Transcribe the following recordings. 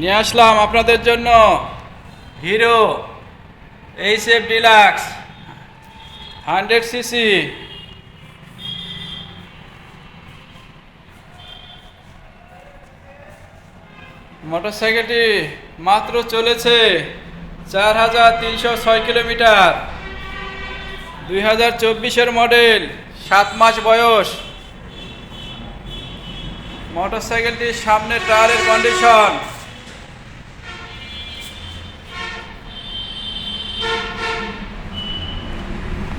নিয়ে আসলাম আপনাদের জন্য। Hero H F Deluxe, hundred CC. মোটরসাইকেলটি মাত্র চলেছে চার হাজার তিনশো ছয় কিলোমিটার। দুই হাজার চব্বিশের মডেল, সাত মাস বয়স। মোটরসাইকেলটির সামনে টায়ারের কন্ডিশন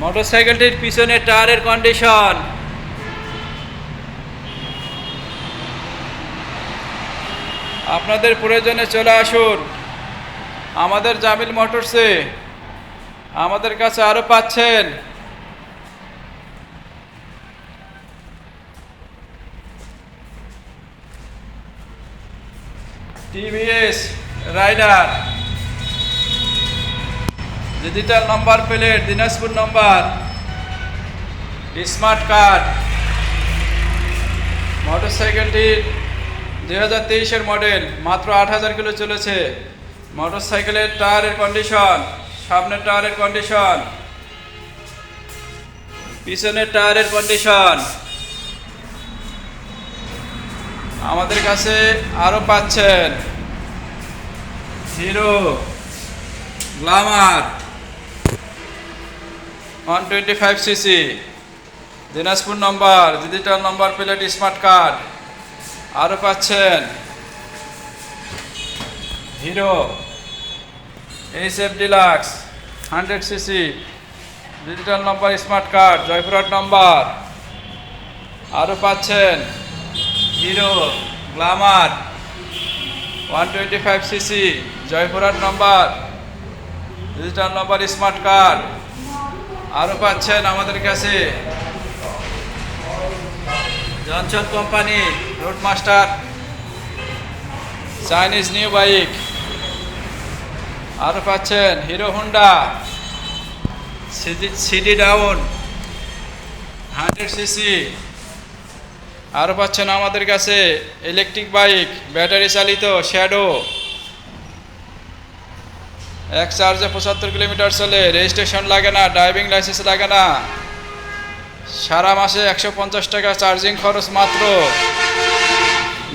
মোটরসাইকেলটির পিছনে টায়ারের কন্ডিশন আপনাদের প্রয়োজনে চলে আসুন। আমাদের জামিল মোটরসে আমাদের কাছে আরও পাচ্ছেন। TVS Raider. Digital number plate Dinajpur number smart card মোটরসাইকেলটির দুই হাজার তেইশের মডেল মাত্র আট হাজার কিলো চলেছে। মোটরসাইকেলের টায়ারের কন্ডিশন সামনের টায়ারের কন্ডিশন পিছনের টায়ারের কন্ডিশন আমাদের কাছে আরও পাচ্ছেন। Hero Glamour one twenty five CC, Dinajpur number, digital number plate, smart card. আরও পাচ্ছেন। Hero H F Deluxe, hundred CC, digital number, smart card, Joypurhat number. আরও পাচ্ছেন। Hero, Glamour, one twenty five CC, Joypurhat number, digital number, smart card. আরও পাচ্ছেন আমাদের কাছে। Johnson company, road master, Chinese new bike. আরও পাচ্ছেন Hero Honda, CD down, hundred CC. আরও পাচ্ছেন আমাদের কাছে ইলেকট্রিক বাইক, ব্যাটারি চালিত, শ্যাডো। এক চার্জে পঁচাত্তর কিলোমিটার চলে, রেজিস্ট্রেশন লাগে না, ড্রাইভিং লাইসেন্স লাগে না। সারা মাসে একশো পঞ্চাশ টাকা চার্জিং খরচ মাত্র।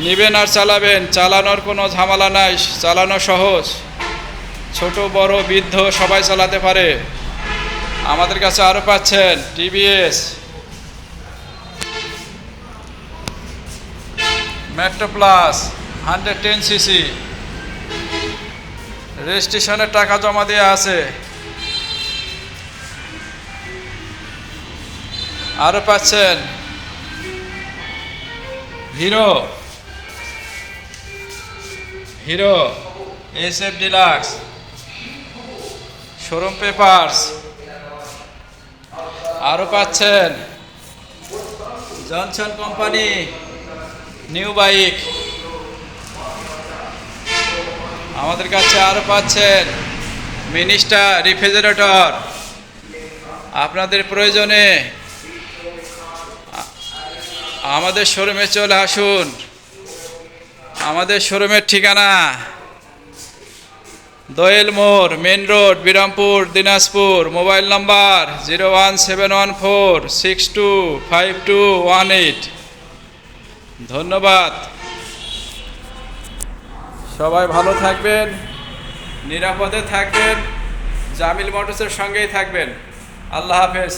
নেবেন আর চালাবেন, চালানোর কোনো ঝামেলা নাই, চালানো সহজ। ছোট, বড়, বৃদ্ধ সবাই চালাতে পারে। আমাদের কাছে আরও পাচ্ছেন TVS. Metro plus, hundred ten CC. রেজিস্ট্রেশনের টাকা জমা দেওয়া আছে। আরও পাচ্ছেন। Hero. Hero S F Deluxe showroom papers. আরও পাচ্ছেন। Johnson company, new bike. আমাদের কাছে আরও পাচ্ছেন মিনিস্টার রিফ্রিজারেটর। আপনাদের প্রয়োজনে আমাদের শোরুমে চলে আসুন। আমাদের শোরুমের ঠিকানা দোয়েল মোড় main road, Birampur, Dinajpur. Mobile number zero one seven one four six two five two one eight. ধন্যবাদ। সবাই ভালো থাকবেন নিরাপদে থাকবেন জামিল মোটরসের সঙ্গেই থাকবেন। আল্লাহ হাফেজ।